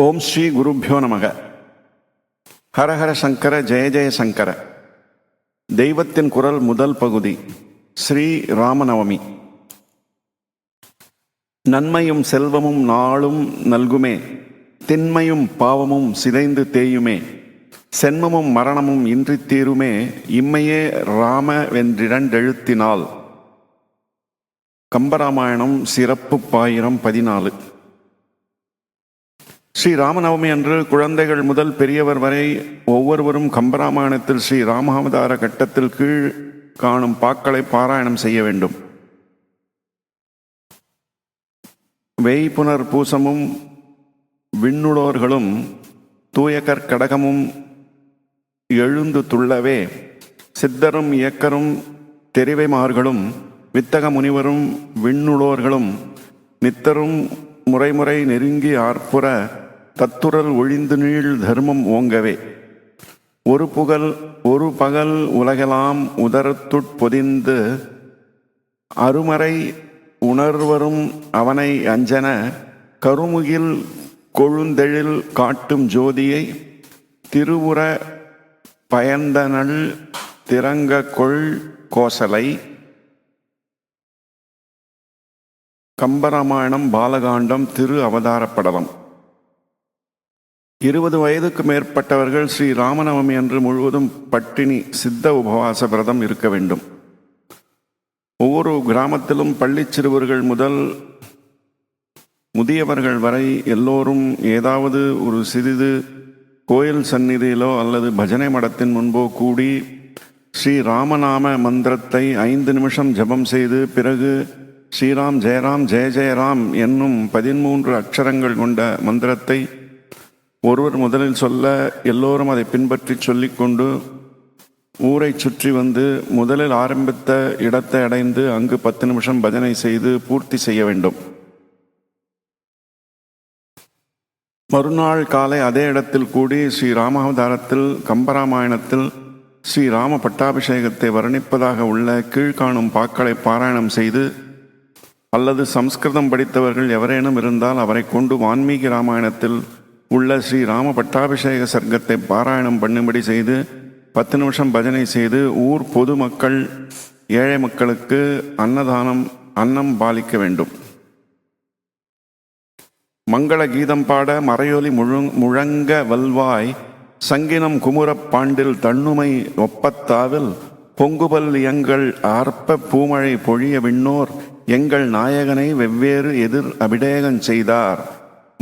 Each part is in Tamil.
ஓம் ஸ்ரீ குருப்பியோ நமக. ஹரஹர சங்கர ஜெய ஜெய சங்கர. தெய்வத்தின் குரல் முதல் பகுதி ஸ்ரீ ராமநவமி. நன்மையும் செல்வமும் நாளும் நல்குமே. திண்மையும் பாவமும் சிதைந்து தேயுமே. சென்மமும் மரணமும் இன்றி தீருமே. இம்மையே ராம வென்றிரண்டெழுத்தினால் கம்பராமாயணம் சிறப்பு பாயிரம் பதினாலு. ஸ்ரீ ராமநவமி அன்று குழந்தைகள் முதல் பெரியவர் வரை ஒவ்வொருவரும் கம்பராமாயணத்தில் ஸ்ரீ ராமாவதார கட்டத்தில் கீழ் காணும் பாக்களை பாராயணம் செய்ய வேண்டும். வேய்ப்புனர் பூசமும் விண்ணுளோர்களும் தூய எழுந்து துள்ளவே சித்தரும் இயக்கரும் தெரிவைமார்களும் வித்தக முனிவரும் விண்ணுளோர்களும் நித்தரும் முறைமுறை நெருங்கி ஆர்ப்புற தத்துரல் ஒழிந்து நீள் தர்மம் ஓங்கவே. ஒரு புகழ் ஒரு பகல் உலகெலாம் உதரத்துட் பொதிந்து அருமறை உணர்வரும் அவனை அஞ்சன கருமுகில் கொழுந்தெழில் காட்டும் ஜோதியை திருவுர பயந்தனள் திறங்க கொள் கோசலை. கம்பராமாயணம் பாலகாண்டம் திரு அவதாரப்படலம். இருபது வயதுக்கு மேற்பட்டவர்கள் ஸ்ரீ ராமநவமி அன்று முழுவதும் பட்டினி சித்த உபவாச விரதம் இருக்க வேண்டும். ஒவ்வொரு கிராமத்திலும் பள்ளிச் சிறுவர்கள் முதல் முதியவர்கள் வரை எல்லோரும் ஏதாவது ஒரு சிறிது கோயில் சந்நிதியிலோ அல்லது பஜனை மடத்தின் முன்போ கூடி ஸ்ரீ ராமநாம மந்திரத்தை ஐந்து நிமிஷம் ஜெபம் செய்து பிறகு ஸ்ரீராம் ஜெயராம் ஜெய ஜெயராம் என்னும் பதிமூன்று அக்ஷரங்கள் கொண்ட மந்திரத்தை ஒருவர் முதலில் சொல்ல எல்லோரும் அதை பின்பற்றி சொல்லிக்கொண்டு ஊரை சுற்றி வந்து முதலில் ஆரம்பித்த இடத்தை அடைந்து அங்கு பத்து நிமிஷம் பஜனை செய்து பூர்த்தி செய்ய வேண்டும். மறுநாள் காலை அதே இடத்தில் கூடி ஸ்ரீ ராமாவதாரத்தில் கம்பராமாயணத்தில் ஸ்ரீ ராம பட்டாபிஷேகத்தை வர்ணிப்பதாக உள்ள கீழ்காணும் பாக்களை பாராயணம் செய்து அல்லது சம்ஸ்கிருதம் படித்தவர்கள் எவரேனும் இருந்தால் அவரை கொண்டு வான்மீகி ராமாயணத்தில் உள்ள ஸ்ரீ ராம பட்டாபிஷேக சர்க்கத்தை பாராயணம் பண்ணும்படி செய்து பத்து நிமிஷம் பஜனை செய்து ஊர் பொதுமக்கள் ஏழை மக்களுக்கு அன்னதானம் அன்னம் பாலிக்க வேண்டும். மங்கள கீதம் பாட மறையொலி முழு முழங்க வல்வாய் சங்கினம் குமுறப் பாண்டில் தண்ணுமை ஒப்பத்தாவில் பொங்குபல் எங்கள் ஆர்ப்ப பூமழை பொழிய விண்ணோர் எங்கள் நாயகனை வெவ்வேறு எதிர் அபிடேகம் செய்தார்.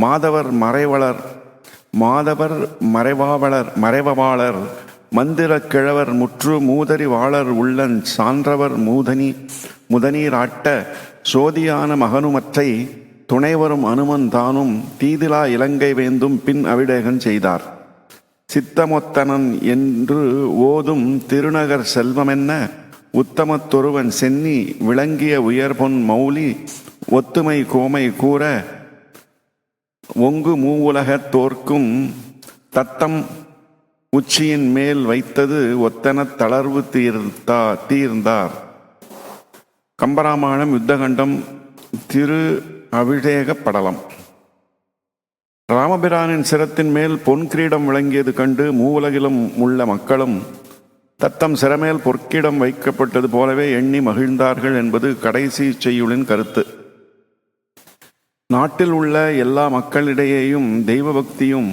மாதவர் மறைவளர் மாதவர் மறைவாவலர் மறைவவாளர் மந்திரக் கிழவர் முற்று மூதறி வாளர் உள்ளன் சான்றவர் மூதனி முதனீராட்ட சோதியான மகனுமற்றை துணைவரும் அனுமன் தானும் தீதிலா இலங்கை வேந்தும் பின் அவிடேகன் செய்தார். சித்தமொத்தனன் என்று ஓதும் திருநகர் செல்வமென்ன உத்தமத்தொருவன் சென்னி விளங்கிய உயர்பொன் மௌலி ஒத்துமை கோமை கூற ஒங்கு மூவுலகத் தோற்கும் தத்தம் உச்சியின் மேல் வைத்தது ஒத்தன தளர்வு தீர்த்தா தீர்ந்தார். கம்பராமாயணம் யுத்தகண்டம் திரு அபிஷேக படலம். ராமபிரானின் சிரத்தின் மேல் பொன் கிரீடம் விளங்கியது கண்டு மூவுலகிலும் உள்ள மக்களும் தத்தம் சிறமேல் பொற்கிடம் வைக்கப்பட்டது போலவே எண்ணி மகிழ்ந்தார்கள் என்பது கடைசி செய்யுளின் கருத்து. நாட்டில் உள்ள எல்லா மக்களிடையேயும் தெய்வ பக்தியும்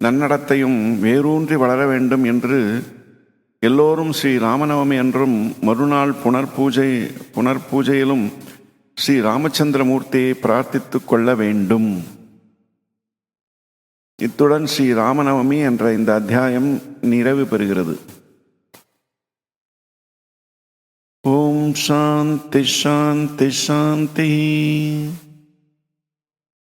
நன்னடத்தையும் வேரூன்றி வளர வேண்டும் என்று எல்லோரும் ஸ்ரீ ராமநவமி என்றும் மறுநாள் புனர்பூஜை புனர்பூஜையிலும் ஸ்ரீ ராமச்சந்திரமூர்த்தியை பிரார்த்தித்து கொள்ள வேண்டும். இத்துடன் ஸ்ரீ ராமநவமி என்ற இந்த அத்தியாயம் நிறைவு பெறுகிறது. ஓம் சாந்தி சாந்தி சாந்தி.